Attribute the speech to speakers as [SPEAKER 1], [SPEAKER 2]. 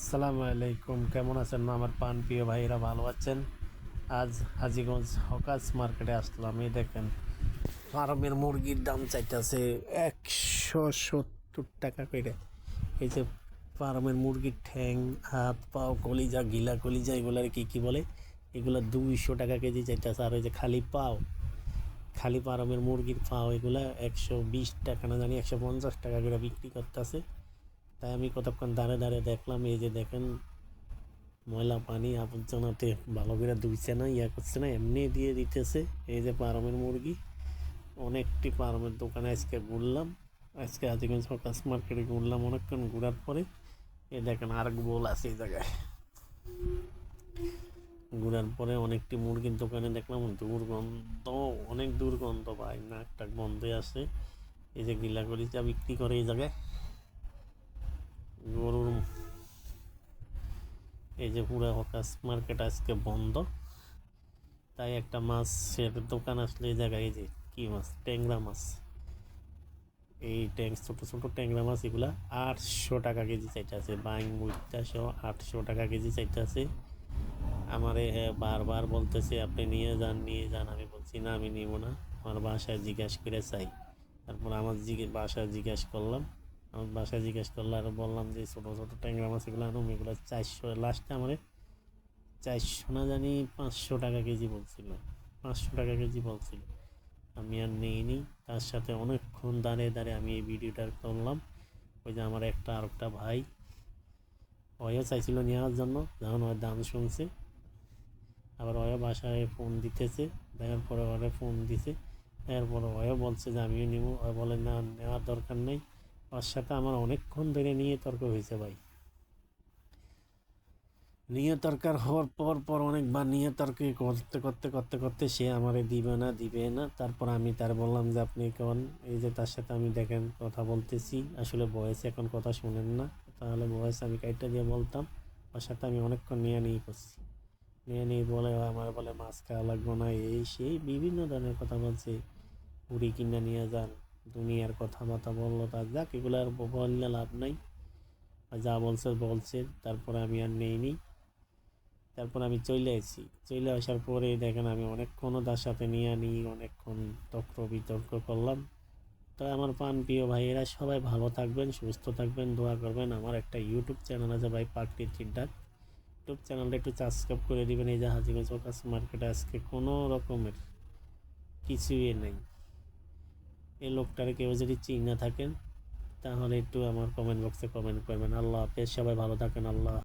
[SPEAKER 1] আসসালামু আলাইকুম। কেমন আছেন আমার পান প্রিয় ভাইরা ভালো আছেন? আজ হাজিগঞ্জ হকাস মার্কেটে আসলাম। এই দেখেন, ফার্মের মুরগির দাম চাইতেছে একশো সত্তর টাকা করে এই যে ফার্মের মুরগির ঠ্যাং, হাত, পাও, কলিজা, গিলা, কলিজা, এগুলার কি কি বলে? এগুলো দুইশো টাকা কেজি চাইতেছে। আর ওই যে খালি পাও, খালি ফার্মের মুরগির পাও, এগুলা একশো বিশ টাকা না জানি, একশো পঞ্চাশ টাকা করে বিক্রি করতেছে। তাই আমি কতক্ষণ দাঁড়ে দাঁড়িয়ে দেখলাম, এই যে দেখেন, ময়লা পানি আবর্জনাতে ভালো করে ধুইছে না, ইয়া করছে না, এমনি দিয়ে দিতেছে। এই যে পারমের মুরগি, অনেকটি পারমের দোকানে আজকে ঘুরলাম। আজকে আজিগঞ্জ ফোকাস মার্কেটে ঘুরলাম অনেকক্ষণ, ঘোরার পরে এই দেখেন আর গোল আছে এই জায়গায়। ঘোরার পরে অনেকটি মুরগির দোকানে দেখলাম, দুর্গন্ধ, অনেক দুর্গন্ধ ভাই নাকটা গন্ধে আছে। এই যে গিলাগলিচা বিক্রি করে এই জায়গায়। গরুর এই যে পুরা হকাস মার্কেট আজকে বন্ধ। তাই একটা মাছের দোকান আসলে এই জায়গায়, এই যে কি মাছ? ট্যাংরা মাছ। এই ট্যাং, ছোটো ছোটো ট্যাংরা মাছ এগুলা আটশো টাকা কেজি চাইতেছে বাইং মুইটা সহ আটশো টাকা কেজি চাইতেছে আমারে হ্যাঁ বারবার বলতেছে, আপনি নিয়ে যান নিয়ে যান। আমি বলছি, না, আমি নিব না। আমার বাসায় জিজ্ঞাসা করে চাই। তারপর আমার জিজ্ঞে বাসায় জিজ্ঞাসা করলাম আমার বাসায় জিজ্ঞেস করলে, আর বললাম যে ছোটো ছোটো ট্যাংরা মাছ এগুলো আনুম এগুলো চারশো লাস্টে আমার চারশো না জানি পাঁচশো টাকা কেজি বলছিল, পাঁচশো টাকা কেজি বলছিল। আমি আর নিইনি, তার সাথে অনেকক্ষণ দাঁড়িয়ে দাঁড়িয়ে আমি এই ভিডিওটা করলাম, ওই যে আমার একটা আর একটা ভাই ওয়ও চাইছিল নেওয়ার জন্য, যখন ওর দাম শুনছে, আবার ওয়ও বাসায় ফোন দিতেছে, দেওয়ার পরে ওরা ফোন দিছে এরপরে ওয়ও বলছে যে আমিও নিব ও বলে না, নেওয়ার দরকার নেই। ওর সাথে আমার অনেকক্ষণ ধরে নিয়ে তর্ক হয়েছে ভাই। নিয়ে তর্কার হওয়ার পর পর অনেকবার নিয়ে তর্ক করতে করতে করতে করতে সে আমারে দিবে না দিবে না। তারপর আমি তার বললাম যে, আপনি কোন? এই যে তার সাথে আমি দেখেন, কথা বলতেছি। আসলে বয়স এখন কথা শোনেন না। তাহলে বয়স আমি কাইটা দিয়ে বলতাম। ওর সাথে আমি অনেকক্ষণ নিয়ে নিয়ে করছি। নিয়ে নিয়ে বলে, আমার বলে, মাছ খাওয়া লাগবে না। এই সেই বিভিন্ন ধরনের কথা বলছে। পুরি কিনে নিয়ে যান। দুনিয়ার কথাবার্তা বলল তার যাক এগুলো আর বললে লাভ নাই। আর যা বলছে বলছে, তারপরে আমি আর নেইনি তারপর আমি চলে এসেছি চলে আসার পরে দেখেন আমি অনেকক্ষণও তার সাথে নিয়ে আনি অনেকক্ষণ তর্ক বিতর্ক করলাম। তো আমার পান প্রিয় ভাইয়েরা, সবাই ভালো থাকবেন, সুস্থ থাকবেন, দোয়া করবেন। আমার একটা ইউটিউব চ্যানেল আছে ভাই পার্কটি চিন্তার ইউটিউব চ্যানেলটা একটু সাবস্ক্রাইব করে দিবেন। এই যে হাজিগঞ্জ মার্কেটে আজকে কোনো রকমের কিছুই নেই। এই লোকটার কেউ যদি চিনে থাকেন, তাহলে একটু আমার কমেন্ট বক্সে কমেন্ট করবেন। আল্লাহ হাফেজ, সবাই ভালো থাকেন, আল্লাহ